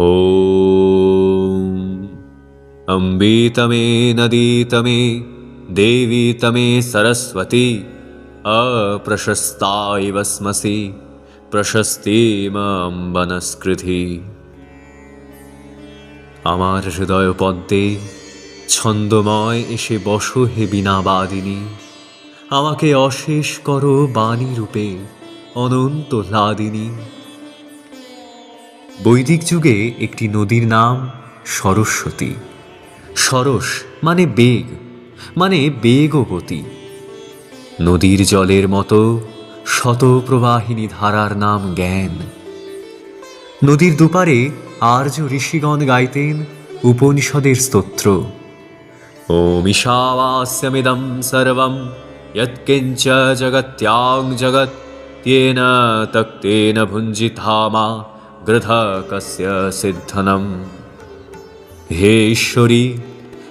ॐ अम्बे तमे नदी तमे देवी तमे सरस्वती अप्रशस्ता इव स्मसि প্রশস্তিমাম বনস্কৃতি আমার হৃদয় পদ্মে ছন্দময় এসে বসো হে বীণাবাদিনী আমাকে অশেষ করো বাণী রূপে অনন্ত লাদিনী বৈদিক যুগে একটি নদীর নাম সরস্বতী। সরস মানে বেগ মানে বেগবতী নদীর জলের মতো শতপ্রবাহিনী ধারার নাম জ্ঞান। নদীর দুপারে আর্য ঋষিগণ গাইতেন উপনিষদের স্তোত্র। ওম সর্বম ইৎকিঞ্চ জগত্যাং জগৎ, তেন তক্তেন ভুঞ্জিথামা গৃধা কস্য সিদ্ধনম হে ঈশ্বরী,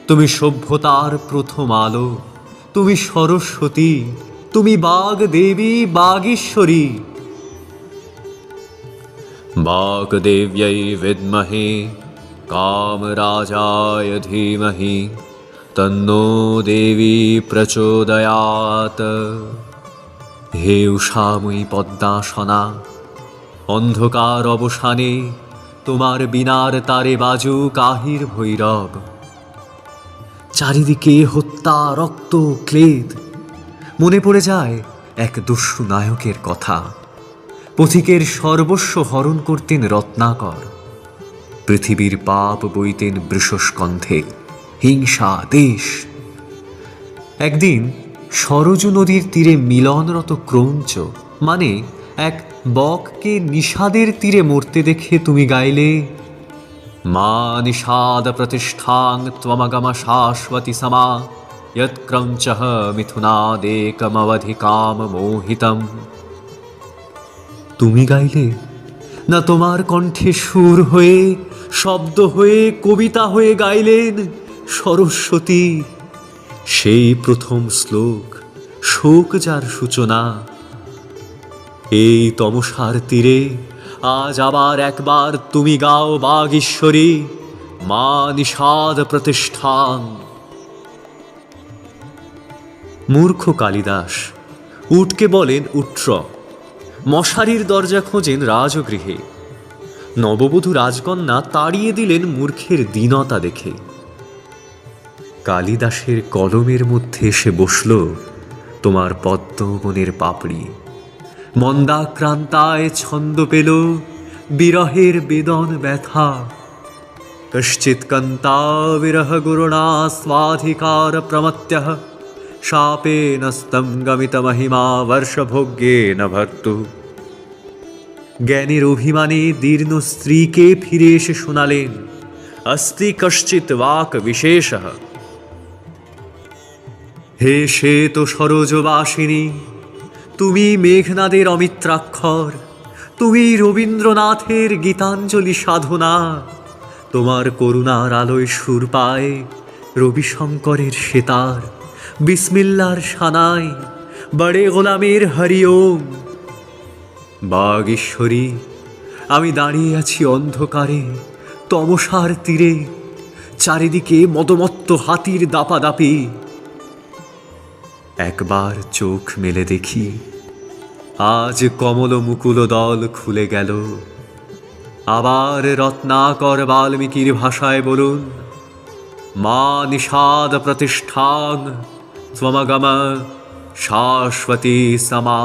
তুমি সভ্যতার প্রথম আলো, তুমি সরস্বতী, তুমি বাগ দেবী বাগীশ্বরী। বাগদেব্যৈ বিদ্মহে, কামরাজায় ধীমহি, তন্নো দেবী প্রচোদয়াত। হে উষাময়ী পদ্মাসনা অন্ধকার অবসানে তোমার বিনার তারে বাজু কাহির ভৈরব। চারিদিকে হত্যা, রক্ত, ক্লেদ, মনে পড়ে যায় এক দস্যু নায়কের কথা। পথিকের সর্বস্ব হরণ করতেন রত্নাকর। পৃথিবীর পাপ বইতেন বৃষস্কন্ধে, হিংসা, দেশ। একদিন সরজু নদীর তীরে মিলনরত ক্রৌঞ্চ মানে এক বককে নিষাদের তীরে মরতে দেখে তুমি গাইলে, মা নিষাদ প্রতিষ্ঠাং ত্বমগম শাশ্বতী সমা ইয়ৎক্রঞ্চ মিথুনাদেকমবধি মোহিতম। তুমি গাইলে, না তোমার কণ্ঠে সুর হয়ে, শব্দ হয়ে, কবিতা হয়ে গাইলেন সরস্বতী। সেই প্রথম শ্লোক, শোক যার সূচনা এই তমসার তীরে আজ আবার একবার তুমি গাও বাগীশ্বরী মা নিষাদ প্রতিষ্ঠান। মূর্খ কালিদাস, উটকে বলেন উট্র, মশারির দরজা খোঁজেন রাজগৃহে। নববধূ রাজকন্যা তাড়িয়ে দিলেন মূর্খের দীনতা দেখে। কালিদাসের কলমের মধ্যে এসে বসল তোমার পদ্মবনের পাপড়ি। মন্দাক্রান্তায় ছন্দ পেল, বিরহের বেদন ব্যথা। কশ্চিৎ কন্তা বিরহ গুরুণা স্বাধিকার প্রমত্যঃ শাপেন স্তম গমিত মহিমা বর্ষভোগ্যেন ভর্তু জ্ঞানের অভিমানে দীর্ণ স্ত্রীকে ফিরে এসে শোনালেন, অস্তি কশ্চিৎ বাক বিশেষ? হে সে তো সরোজবাসিনী তুমি মেঘনাদের অমিত্রাক্ষর, তুমি রবীন্দ্রনাথের গীতাঞ্জলি সাধনা, তোমার করুণার আলোয় সুর পায় রবিশঙ্করের সেতার, বিসমিল্লার সানাই বড়ে গোলামের হরিওম বাগীশ্বরী, আমি দাঁড়িয়ে আছি অন্ধকারে, তমসার তীরে, চারিদিকে মদমত্ত হাতির দাপাদাপি একবার চোখ মেলে দেখি, আজ কমল মুকুল দল খুলে গেল। আবার রত্নাকর বাল্মীকির ভাষায় বলুন, মা নিষাদ প্রতিষ্ঠান সমাগমা শাশ্বতী সমা